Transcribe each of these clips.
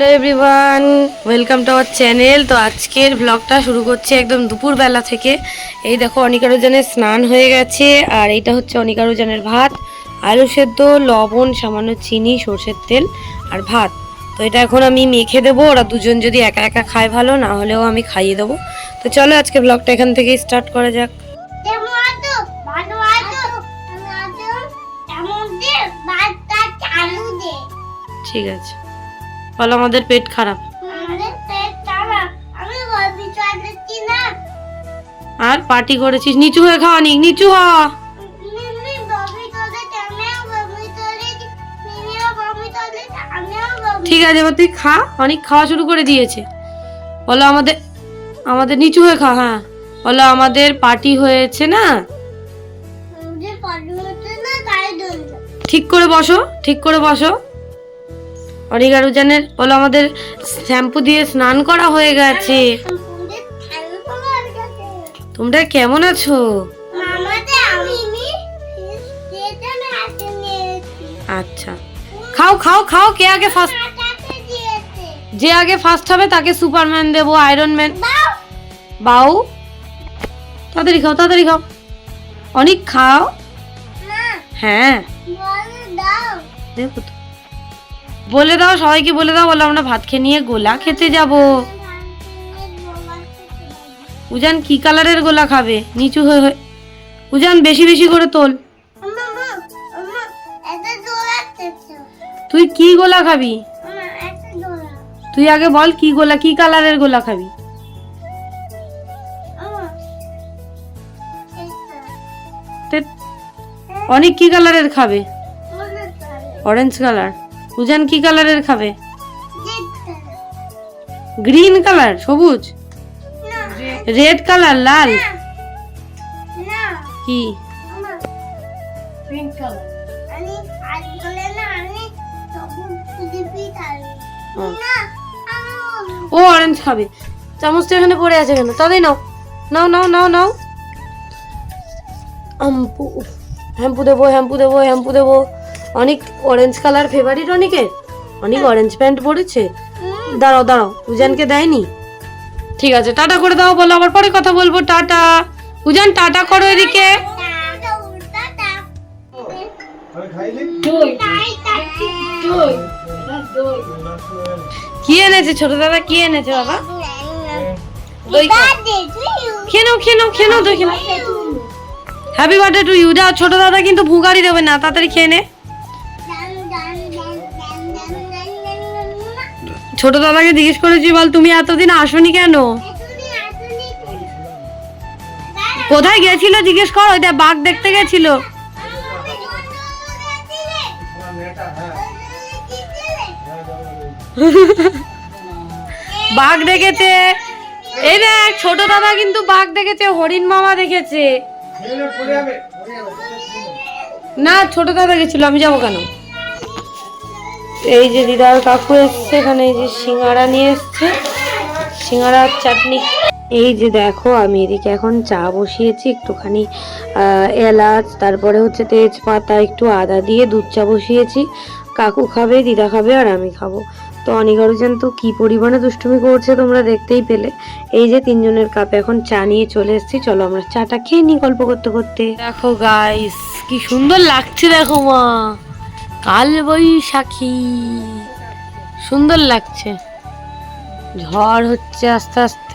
Hello everyone welcome to our channel. তো আজকের ব্লগটা শুরু করছি একদম দুপুরবেলা থেকে। এই দেখো অনিকারোজনের স্নান হয়ে গেছে আর এইটা হচ্ছে অনিকারোজনের ভাত। আলু সেদ্ধ লবণ সামান্য চিনি সর্ষের তেল আর ভাত। তো এটা এখন আমি মেখে দেবো ওরা দুজন যদি একা একা খায় ভালো না হলেও আমি খাইয়ে দেবো। তো চলো আজকে ব্লগটা এখান থেকেই স্টার্ট করা যাক। ঠিক আছে। বলো আমাদের পেট খারাপ। না। আর পার্টি করেছিস? নিচু হয়ে খাওয়া নিক নিচু হ। ঠিক আছে এবার তুই খা। অনেক খাওয়া শুরু করে দিয়েছে। বলো আমাদের আমাদের নিচু হয়ে খা হ্যাঁ। বলো আমাদের পার্টি হয়েছে না? না ঠিক করে বসো ঠিক করে বসো। অনেক আর উজানের বলো আমাদের শ্যাম্পু দিয়ে স্নান করা হয়ে গেছে। তোমরা কেমন আছো? আচ্ছা। খাও খাও খাও কে আগে ফার্স্ট যে আগে ফার্স্ট হবে তাকে সুপারম্যান দেবো আয়রন ম্যান বাউ। বাউ তাড়াতাড়ি খাও তাড়াতাড়ি খাও। অনেক খাও। হ্যাঁ। দেখো তো। বলে দাও সবাইকে বলে দাও বলো আমরা ভাত খেয়ে নিয়ে গোলা খেতে যাব। উজান কি কালারের গোলা খাবে? নিচু হয়ে হয়ে উজান বেশি বেশি করে তোল। তুই কি গোলা খাবি? তুই আগে বল কি গোলা কি কালারের গোলা খাবি? অনেক কি কালারের খাবে? Orange colour. উজান কি কালারের খাবে? গ্রিন কালার সবুজ? রেড কালার লাল? কি? ও। অরেঞ্জ খাবে। চামচটা এখানে পড়ে আছে কেন? তাদের নাও। নাও নাও নাও নাও। আম্পু হ্যাম্পু দেবো হ্যাম্পু দেবো হ্যাম্পু দেবো। অনেক অরেঞ্জ কালার ফেভারিট অনেকের। অনেক অরেঞ্জ প্যান্ট পরেছে। দাঁড়াও দাঁড়াও, উজানকে দেয়নি। ঠিক আছে, টাটা করে দাও, বলো, আবার পরে কথা বলব, টাটা। উজান, টাটা করো এদিকে। কি এনেছে? ছোট দাদা, কি এনেছে বাবা? দই খাও। খেয়ে নাও, খেয়ে হ্যাপি বার্থডে টু ইউ যাও, ছোট দাদা কিন্তু ভুগারি দেবে না, তাড়াতাড়ি খেয়ে নে। ছোট দাদাকে জিজ্ঞেস করেছি, বল তুমি এতদিন আসোনি কেন? কোথায় গেছিল জিজ্ঞেস কর ওইটা বাঘ দেখতে গেছিল। বাঘ দেখেছে। এই দেখ, ছোট দাদা কিন্তু বাঘ দেখেছে, হরিণ মামা দেখেছে। না, ছোট দাদা গেছিল, আমি যাব কেন? এই যে দিদার কাকু এসছে, এখানে এই যে সিঙ্গারা নিয়ে এসছে। সিঙ্গারা আর চাটনি। এই যে দেখো, আমি এদিকে এখন চা বসিয়েছি, একটুখানি এলাচ, তারপরে হচ্ছে তেজপাতা, একটু আদা দিয়ে দুধ চা বসিয়েছি। কাকু খাবে, দিদা খাবে, আর আমি খাব। তো অনিগারুজন তো কী পরিমাণে দুষ্টুমি করছে তোমরা দেখতেই পেলে? এই যে তিনজনের কাপে এখন চা নিয়ে চলে এসেছি। চলো আমরা চাটা খেয়ে নিই গল্প করতে করতে। দেখো গাইস কি সুন্দর লাগছে, দেখো মা। কাল বৈশাখী। সুন্দর লাগছে। ঝড় হচ্ছে আস্তে আস্তে।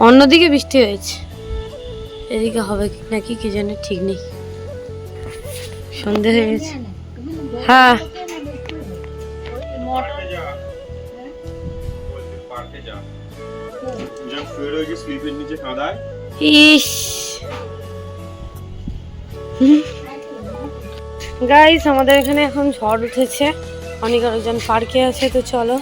অন্যদিকে বৃষ্টি হয়েছে। এদিকে হবে কি নাকি কি জানে, ঠিক নেই। সন্ধে হয়ে গেছে। হ্যাঁ। ইস। গাইস আমাদের এখানে এখন ঝড় উঠেছে। অনেক আরোজন পার্কে আছে তো চলো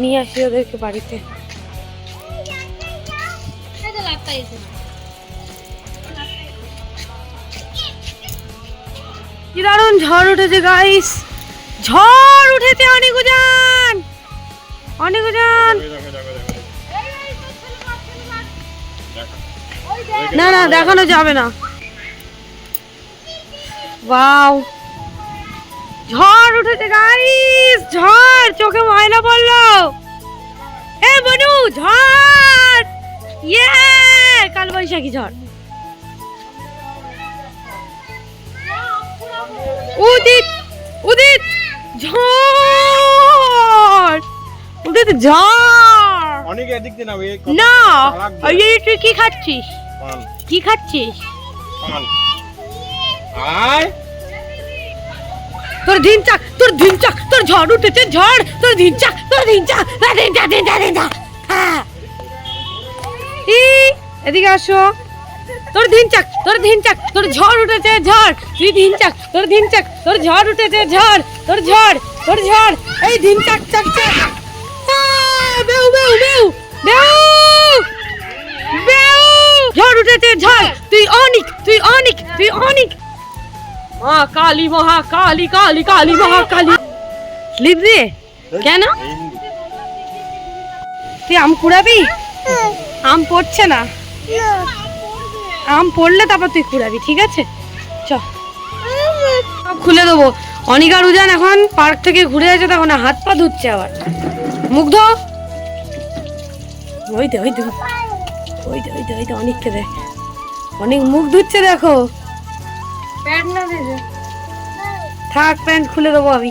নিয়ে আসি ওদেরকে বাড়িতে। কি দারুণ ঝড় উঠেছে গাইস ঝড় উঠেছে অনেক উজান! অনেক উজান! না না দেখানো যাবে না। ওয়াও ঝড় উঠেছে গাইস ঝড়! চোখে ময়লা পড়ল। ঝড়! ইয়ে কালবৈশাখী ঝড়। উদিত উদিত ঝড়! উদিত ঝড়! অনেক এদিক দিয়ে না ওই যে তুই কি খাচ্ছিস? কি খাচ্ছিস? আয়। তোর দিন চাক, তোর দিন চাক, তোর ঝড় উঠেছে, ঝড়। তোর ঢিনচাক তোর দিন চাক। তোর দিন চাক দিন চাক দিন চাক হ্যাঁ ই, এদিকে আসো। তোর দিনচাক তোর দিন চাক, তোর ঝড় উঠেছে, ঝড়। তুই দিন চাক, তোর দিন চাক, তোর ঝড় উঠেছে, ঝড়। তোর ঝড় তোর ঝড়। এই দিন চাক চাক চাক। বেউ বেউ বেউ বেউ। বেউ। ঝড় উঠেছে, ঝড়। তুই অনিক তুই অনিক তুই অনিক। মা কালী মহা কালী কালী কালী মহা কালী স্লিপ দিয়ে কেন? তুই আম কুড়াবি? আম পড়ছে না। আম পড়লে তারপর তুই কুড়াবি, ঠিক আছে? চ। সব খুলে দেবো। অনিকা রুজান এখন পার্ক থেকে ঘুরে আছে তখন হাত পা ধুচ্ছে আবার। মুখ ধো। ওই দে ওই দে ওই দে ওই দে ওই দে দেখ অনেক মুখ ধুচ্ছে দেখো। প্যান্ট থাক, প্যান্ট খুলে দেবো আমি।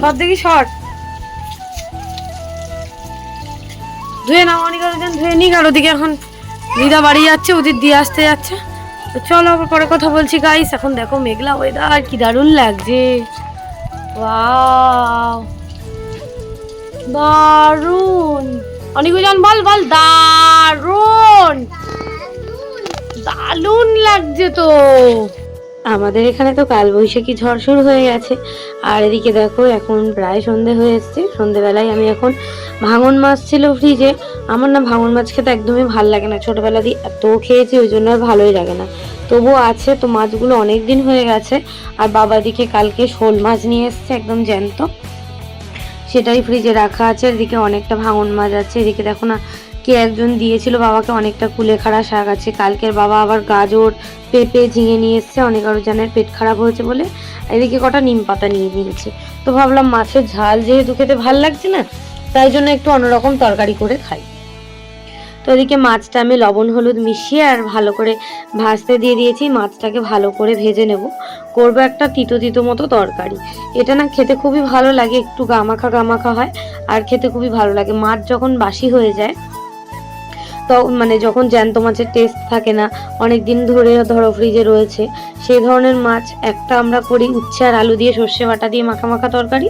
সব দেখি শর্ট। ধুয়ে নাও, অনেক আরও ধুয়ে নিক আর ওদিকে এখন দিদা বাড়ি যাচ্ছে ওদের দিয়ে আসতে যাচ্ছে। চলো, আবার পরে কথা বলছি গাইস এখন দেখো মেঘলা ওয়েদার কি দারুণ লাগছে। দারুণ। অনিকুজন বল বল, দারুণ। দারুণ লাগছে তো। আমাদের এখানে তো কালবৈশাখী ঝড় শুরু হয়ে গেছে। আর এদিকে দেখো, এখন প্রায় সন্ধে হয়ে এসছে। সন্ধেবেলায় আমি এখন ভাঙন মাছ ছিল ফ্রিজে আমার না ভাঙন মাছ খেতে একদমই ভালো লাগে না। ছোটোবেলা দিয়ে এত খেয়েছি, ওই জন্য আর ভালোই লাগে না। তবুও আছে, তো মাছগুলো অনেক দিন হয়ে গেছে। আর বাবা দিকে কালকে শোল মাছ নিয়ে এসছে, একদম জ্যান্ত। সেটাই ফ্রিজে রাখা আছে। এদিকে অনেকটা ভাঙন মাছ আছে। এদিকে দেখো না কে একজন দিয়েছিল বাবাকে অনেকটা কুলেখাড়া শাক আছে। কালকের বাবা আবার গাজর, পেঁপে ঝিঙে নিয়ে এসছে অনেক আরও জানের পেট খারাপ হয়েছে বলে এদিকে কটা নিম পাতা নিয়ে নিয়েছে। তো ভাবলাম মাছের ঝাল যেহেতু খেতে ভালো লাগছে না, তাই জন্য একটু অন্যরকম তরকারি করে খাই। তো এদিকে মাছটা আমি লবণ, হলুদ মিশিয়ে আর ভালো করে ভাজতে দিয়ে দিয়েছি। মাছটাকে ভালো করে ভেজে নেব। করব একটা তিতো তিতো মতো তরকারি। এটা না খেতে খুবই ভালো লাগে, একটু গামাখা গামাখা হয়, আর খেতে খুবই ভালো লাগে। মাছ যখন বাসি হয়ে যায় তো মানে যখন জ্যান্ত মাছের টেস্ট থাকে না, অনেক দিন ধরে ধরো ফ্রিজে রয়েছে, সেই ধরনের মাছ একটা আমরা করি উচ্ছে আর আলু দিয়ে সর্ষে বাটা দিয়ে মাখা মাখা তরকারি,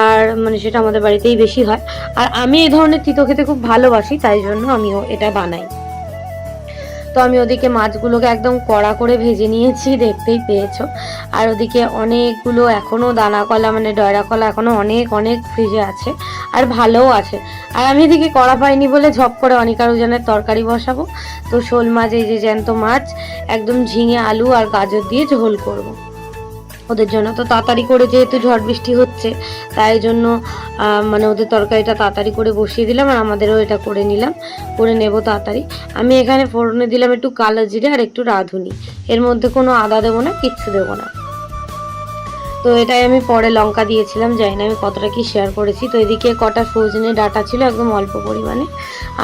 আর মানে সেটা আমাদের বাড়িতেই বেশি হয়। আর আমি এই ধরনের তিতো খেতে খুব ভালোবাসি, তাই জন্য আমিও এটা বানাই। তো আমি ওদিকে মাছগুলোকে একদম কড়া করে ভেজে নিয়েছি, দেখতেই পেয়েছ। আর ওদিকে অনেকগুলো এখনও দানা কলা মানে ডয়রা কলা এখনও অনেক অনেক ফ্রিজে আছে আর ভালোও আছে। আর আমি এদিকে কড়া পাইনি বলে ঝপ করে অনিকার ওজনের তরকারি বসাবো। তো শোল মাছ, এই যে জ্যান্ত মাছ, একদম ঝিঙে আলু আর গাজর দিয়ে ঝোল করব। ওদের জন্য। তো তাড়াতাড়ি করে যেহেতু ঝড় বৃষ্টি হচ্ছে, তাই জন্য মানে ওদের তরকারিটা তাড়াতাড়ি করে বসিয়ে দিলাম আর আমাদেরও এটা করে নিলাম। করে নেব তাড়াতাড়ি। আমি এখানে ফোড়নে দিলাম একটু কালো জিরে আর একটু রাঁধুনি। এর মধ্যে কোনো আদা দেবো না, কিচ্ছু দেবো না। তো এটাই আমি পরে লঙ্কা দিয়েছিলাম, জানি না আমি কতটা কি শেয়ার করেছি। তো এদিকে কটা সজনে ডাটা ছিল একদম অল্প পরিমাণে।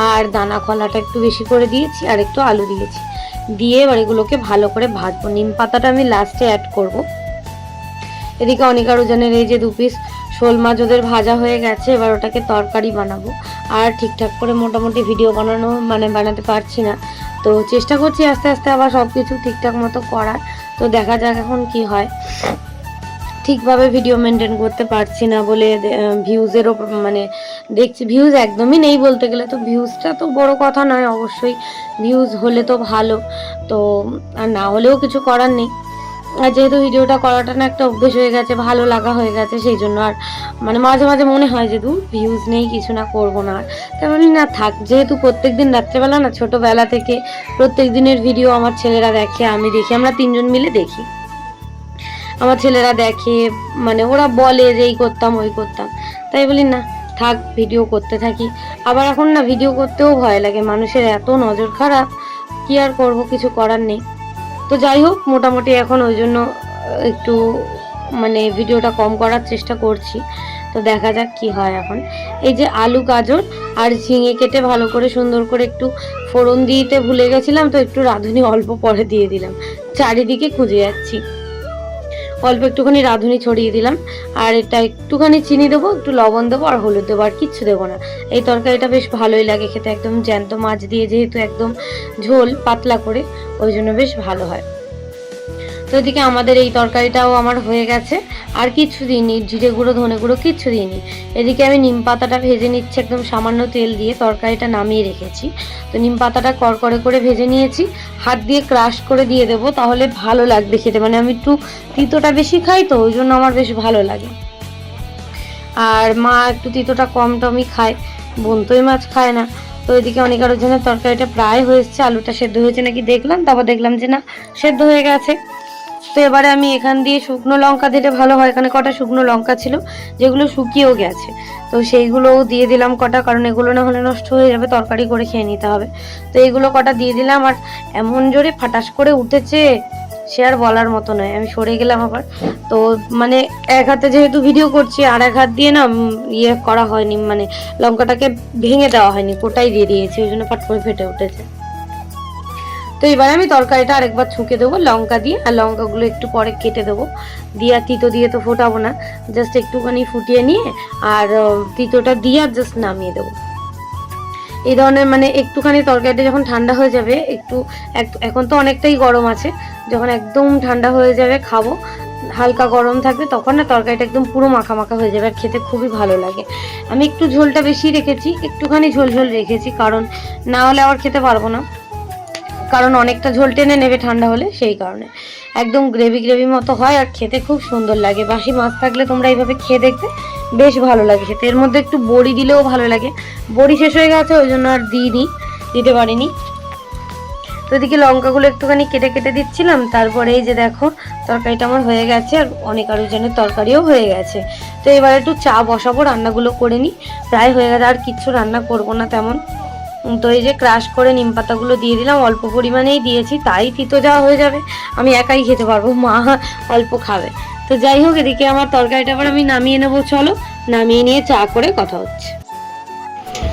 আর দানা কলাটা একটু বেশি করে দিয়েছি আর একটু আলু দিয়েছি। দিয়ে এবার এগুলোকে ভালো করে ভাজবো। নিম পাতাটা আমি লাস্টে অ্যাড করব। এদিকে অনিকার ওজনের এই যে দু পিস শোল মাছ ওদের ভাজা হয়ে গেছে, এবার ওটাকে তরকারি বানাবো। আর ঠিকঠাক করে মোটামুটি ভিডিও বানানো মানে বানাতে পারছি না। তো চেষ্টা করছি আস্তে আস্তে আবার সব কিছু ঠিকঠাক মতো করার। তো দেখা যাক এখন কি হয়। ঠিকভাবে ভিডিও মেনটেন করতে পারছি না বলে ভিউজেরও মানে দেখছি ভিউজ একদমই নেই বলতে গেলে। তো ভিউজটা তো বড় কথা নয়, অবশ্যই ভিউজ হলে তো ভালো। তো, আর না হলেও কিছু করার নেই। আর যেহেতু ভিডিওটা করাটা না একটা অভ্যেস হয়ে গেছে, ভালো লাগা হয়ে গেছে, সেই জন্য আর মানে মাঝে মাঝে মনে হয় যে দূর ভিউজ নেই, কিছু না, করব না। আর তাই বলি না থাক, যেহেতু প্রত্যেক দিন রাত্রেবেলা না, ছোটোবেলা থেকে প্রত্যেক দিনের ভিডিও আমার ছেলেরা দেখে, আমি দেখি, আমরা তিনজন মিলে দেখি। আমার ছেলেরা দেখে মানে ওরা বলে যে, এই করতাম, ওই করতাম। তাই বলি, না, থাক ভিডিও করতে থাকি। আবার এখন না ভিডিও করতেও ভয় লাগে, মানুষের এত নজর খারাপ, কি আর করব, কিছু করার নেই। তো যাই হোক, মোটামুটি এখন ওই জন্য একটু মানে ভিডিওটা কম করার চেষ্টা করছি। তো দেখা যাক কি হয় এখন। এই যে আলু, গাজর আর ঝিঙে কেটে ভালো করে সুন্দর করে একটু ফোড়ন দিতে ভুলে গেছিলাম, তো একটু রাঁধুনি অল্প পরে দিয়ে দিলাম। চারিদিকে খুঁজে যাচ্ছি। অল্প একটুখানি রাঁধুনি ছড়িয়ে দিলাম। আর এটা একটুখানি চিনি দেবো, একটু লবণ দেবো আর হলুদ দেবো, আর কিচ্ছু দেবো না। এই তরকারিটা বেশ ভালোই লাগে খেতে, একদম জ্যান্ত মাছ দিয়ে যেহেতু একদম ঝোল, পাতলা করে, ওই জন্য বেশ ভালো হয়। তো এদিকে আমাদের এই তরকারিটাও আমার হয়ে গেছে। আর কিচ্ছু দিইনি, জিরে গুঁড়ো, ধনে গুঁড়ো কিচ্ছু দিইনি। এদিকে আমি নিম পাতাটা ভেজে নিচ্ছি, একদম সামান্য তেল দিয়ে তরকারিটা নামিয়ে রেখেছি। তো নিম পাতাটা কড়কড়ে করে ভেজে নিয়েছি। হাত দিয়ে ক্রাশ করে দিয়ে দেবো, তাহলে ভালো লাগবে খেতে। মানে আমি একটু তিতোটা বেশি খাই তো, ওই জন্য আমার বেশ ভালো লাগে। আর মা একটু তিতোটা কম টমই খায়, বোন তো এই মাছ খায় না। তো এদিকে অনেক আরও জনের তরকারিটা প্রায় হয়েছে আলুটা সেদ্ধ হয়েছে নাকি দেখলাম, তারপর দেখলাম যে না, সেদ্ধ হয়ে গেছে। তো এবারে আমি এখান দিয়ে শুকনো লঙ্কা দিলে ভালো হয়। এখানে কটা শুকনো লঙ্কা ছিল, যেগুলো শুকিয়েও গেছে। তো সেইগুলোও দিয়ে দিলাম কটা, কারণ এগুলো না হলে নষ্ট হয়ে যাবে, তরকারি করে খেয়ে নিতে হবে। তো এইগুলো কটা দিয়ে দিলাম, আর এমন জোরে ফাটাস করে উঠেছে, সে আর বলার মতো নয়। আমি সরে গেলাম আবার। তো মানে এক হাতে যেহেতু ভিডিও করছি, আর এক হাত দিয়ে না ইয়ে করা হয়নি মানে লঙ্কাটাকে ভেঙে দেওয়া হয়নি, কোটাই দিয়ে দিয়েছি, ওই জন্য ফাট করে ফেটে উঠেছে। তো এবার আমি তরকারিটা আরেকবার ছুঁকে দেবো, লঙ্কা দিয়ে, আর লঙ্কাগুলো একটু পরে কেটে দেবো। দিয়ে আর তিতো দিয়ে তো ফোটাবো না জাস্ট একটুখানি ফুটিয়ে নিয়ে আর তিতোটা দিয়ে আর জাস্ট নামিয়ে দেবো। এই ধরনের মানে একটুখানি তরকারিটা যখন ঠান্ডা হয়ে যাবে, একটু এক- এখন তো অনেকটাই গরম আছে, যখন একদম ঠান্ডা হয়ে যাবে খাব, হালকা গরম থাকবে, তখন না তরকারিটা একদম পুরো মাখা মাখা হয়ে যাবে, আর খেতে খুবই ভালো লাগে। আমি একটু ঝোলটা বেশি রেখেছি, একটুখানি ঝোল ঝোল রেখেছি, কারণ না হলে আবার খেতে পারব না। কারণ অনেকটা ঝোল টেনে নেবে ঠান্ডা হলে, সেই কারণে। একদম গ্রেভি গ্রেভি মতো হয় আর খেতে খুব সুন্দর লাগে। বাসি মাছ থাকলে তোমরা এইভাবে খেয়ে দেখবে, বেশ ভালো লাগে খেতে। এর মধ্যে একটু বড়ি দিলেও ভালো লাগে। বড়ি শেষ হয়ে গেছে, ওই জন্য আর দিইনি, দিতে পারিনি। তো এদিকে লঙ্কাগুলো একটুখানি কেটে কেটে দিচ্ছিলাম, তারপরে এই যে দেখো, তরকারিটা আমার হয়ে গেছে আর অনেক আরও জনের তরকারিও হয়ে গেছে। তো এবার একটু চা বসাবো, রান্নাগুলো করে নিই। প্রায় হয়ে গেছে, আর কিচ্ছু রান্না করব না তেমন। তো এই যে ক্রাশ করে নিম পাতাগুলো দিয়ে দিলাম, অল্প পরিমাণেই দিয়েছি, তাই তিতো যাওয়া হয়ে যাবে। আমি একাই খেতে পারব, মা অল্প খাবে। তো যাই হোক, এদিকে আমার তরকারিটা আবার আমি নামিয়ে নেব, চলো। নামিয়ে নিয়ে চা করে কথা হচ্ছে।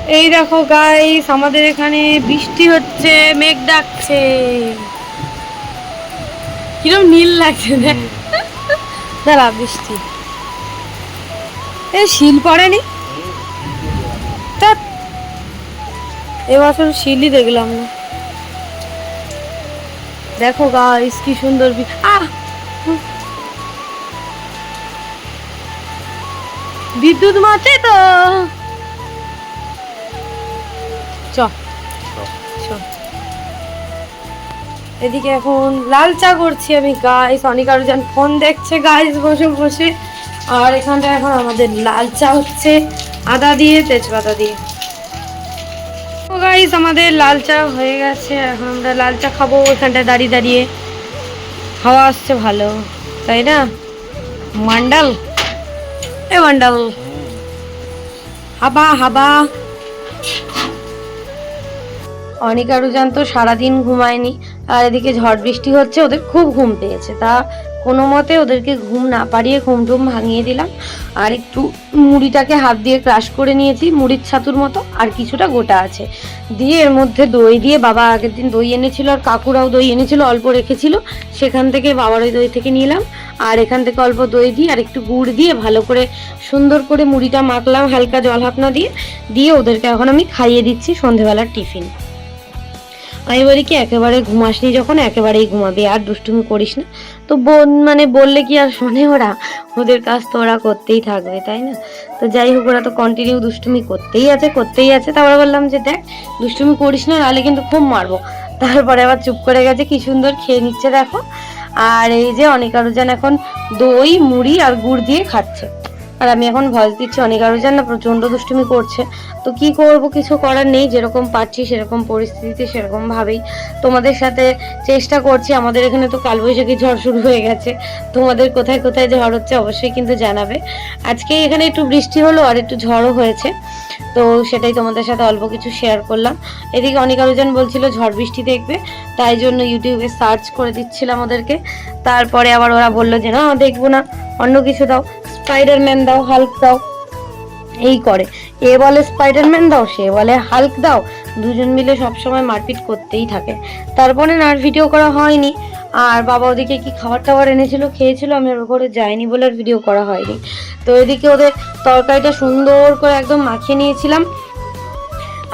এই দেখো গাইস আমাদের এখানে বৃষ্টি হচ্ছে, মেঘ ডাকছে। কিরম নীল লাগছে, দেখ। দাঁড়া, বৃষ্টি। এ, শিল পড়েনি? এবছর শিলই দেখলাম না। দেখো গাইস কি সুন্দর আহ! বিদ্যুৎ মারছে তো। চ। এদিকে এখন লাল চা করছি আমি গাইস অনেক আরও যেন ফোন দেখছে গাইস বসে বসে। আর এখানটা এখন আমাদের লাল চা হচ্ছে আদা দিয়ে তেজপাতা দিয়ে। গাইস আমাদের লাল চা হয়ে গেছে, এখন আমরা লাল চা খাব এখানটায় দাঁড়িয়ে দাঁড়িয়ে হাওয়া আসছে ভালো, তাই না? মান্ডাল? এ মান্ডাল। হাবা হাবা। অনেক আরুজান তো সারাদিন ঘুমায়নি, আর এদিকে ঝড় বৃষ্টি হচ্ছে, ওদের খুব ঘুম পেয়েছে, তা কোনো মতে ওদেরকে ঘুম না পারিয়ে ঘুম টুম ভাঙিয়ে দিলাম। আর একটু মুড়িটাকে হাত দিয়ে ক্রাশ করে নিয়েছি, মুড়ির ছাতুর মতো, আর কিছুটা গোটা আছে। দিয়ে এর মধ্যে দই দিয়ে বাবা আগের দিন দই এনেছিল, আর কাকুরাও দই এনেছিল, অল্প রেখেছিল। সেখান থেকে বাবার ওই দই থেকে নিলাম। আর এখান থেকে অল্প দই দিয়ে আর একটু গুড় দিয়ে ভালো করে সুন্দর করে মুড়িটা মাখলাম হালকা জল হাতনা দিয়ে। দিয়ে ওদেরকে এখন আমি খাইয়ে দিচ্ছি সন্ধেবেলার টিফিন। আমি বলি কি, একেবারে ঘুমাসনি যখন, একেবারেই ঘুমাবি, আর দুষ্টুমি করিস না। তো বোন মানে বললে কি আর শোনে ওরা? ওদের কাজ তো ওরা করতেই থাকবে, তাই না? তো যাই হোক, ওরা তো কন্টিনিউ দুষ্টুমি করতেই আছে করতেই আছে। তারপরে বললাম যে, দেখ, দুষ্টুমি করিস না, নাহলে কিন্তু খুব মারবো। তারপরে আবার চুপ করে গেছে, কি সুন্দর খেয়ে নিচ্ছে দেখো। আর এই যে অনেক আরও যেন এখন দই, মুড়ি আর গুড় দিয়ে খাচ্ছে। আর আমি এখন ভয়েস দিচ্ছি অনেক আরও যেন না প্রচণ্ড দুষ্টুমি করছে। তো কি করব, কিছু করার নেই, যেরকম পারছি সেরকম পরিস্থিতিতে, সেরকম ভাবেই তোমাদের সাথে চেষ্টা করছি। আমাদের এখানে তো কালবৈশাখী ঝড় শুরু হয়ে গেছে। তোমাদের কোথায় কোথায় ঝড় হচ্ছে অবশ্যই কিন্তু জানাবে। আজকে এখানে একটু বৃষ্টি হলো আর একটু ঝড়ও হয়েছে। তো সেটাই তোমাদের সাথে অল্প কিছু শেয়ার করলাম। এদিকে অনেক আলোজন বলছিল, ঝড় বৃষ্টি দেখবে। তাই জন্য ইউটিউবে সার্চ করে দিচ্ছিলাম ওদেরকে। তারপরে আবার ওরা বলল যে, না, দেখব না। অন্য কিছু দাও। স্পাইডারম্যান দাও হাল্ক দাও, এই করে। এ বলে স্পাইডারম্যান দাও, সে বলে হাল্ক দাও। দুজন মিলে সবসময় মারপিট করতেই থাকে। তারপরে আর ভিডিও করা হয়নি। আর বাবা ওদিকে কি খাবার টাবার এনেছিল, খেয়েছিল, আমি ওর ঘরে যাইনি বলে আর ভিডিও করা হয়নি। তো এদিকে ওদের তরকারিটা সুন্দর করে একদম মাখিয়ে নিয়েছিলাম।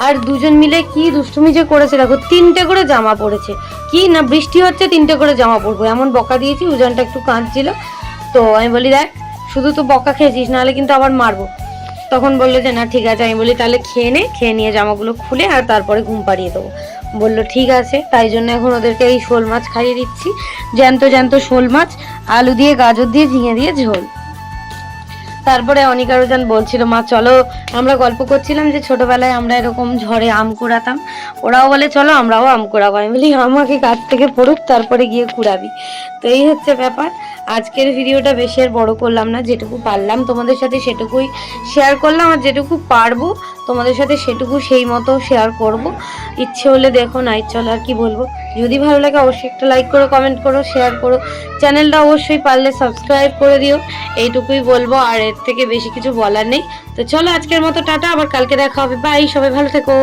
আর দুজন মিলে কি দুষ্টুমি যে করেছে, দেখো, তিনটে করে জামা পড়েছে। কি না বৃষ্টি হচ্ছে, তিনটে করে জামা পরবো, এমন বকা দিয়েছি, উজানটা একটু কাঁদছিল। তো আমি বলি, দেখ শুধু তো বকা খেয়েছিস, নাহলে কিন্তু আবার মারবো। তখন বলল যে, না, ঠিক আছে, আমি বলি, তাহলে খেয়ে নে, খেয়ে নিয়ে জামাগুলো খুলে আর তারপরে ঘুম পাড়িয়ে দেবো। বলল, ঠিক আছে। তাই জন্য এখন ওদেরকে এই শোল মাছ খাইয়ে দিচ্ছি। জ্যান্ত জ্যান্ত শোল মাছ, আলু দিয়ে, গাজর দিয়ে, ঝিঙে দিয়ে ঝোল। তারপরে অনিকারুজন বলছিল, মা, চলো। আমরা গল্প করছিলাম যে ছোটবেলায় আমরা এরকম ঝড়ে আম কুড়াতাম। ওরাও বলে, চলো আমরাও আম কুড়াবো। আমি বলি, আমাকে গাছ থেকে পড়ুক, তারপরে গিয়ে কুড়াবি। তো এই হচ্ছে ব্যাপার। আজকের ভিডিওটা বেশি আর বড় করলাম না, যেটুকু পারলাম তোমাদের সাথে সেটুকুই শেয়ার করলাম। আর যেটুকু পারব তোমাদের সাথে সেটুকু সেই মতো শেয়ার করব। ইচ্ছে হলে দেখো না ইচ্ছে হলে আর কি বলব? যদি ভালো লাগে অবশ্যই একটা লাইক করো কমেন্ট করো শেয়ার করো। চ্যানেলটা অবশ্যই পারলে সাবস্ক্রাইব করে দিও। এইটুকুই বলব, আর এর থেকে বেশি কিছু বলার নেই। তো চলো আজকের মতো, টাটা, আবার কালকে দেখা হবে। বাই সবাই ভালো থেকো।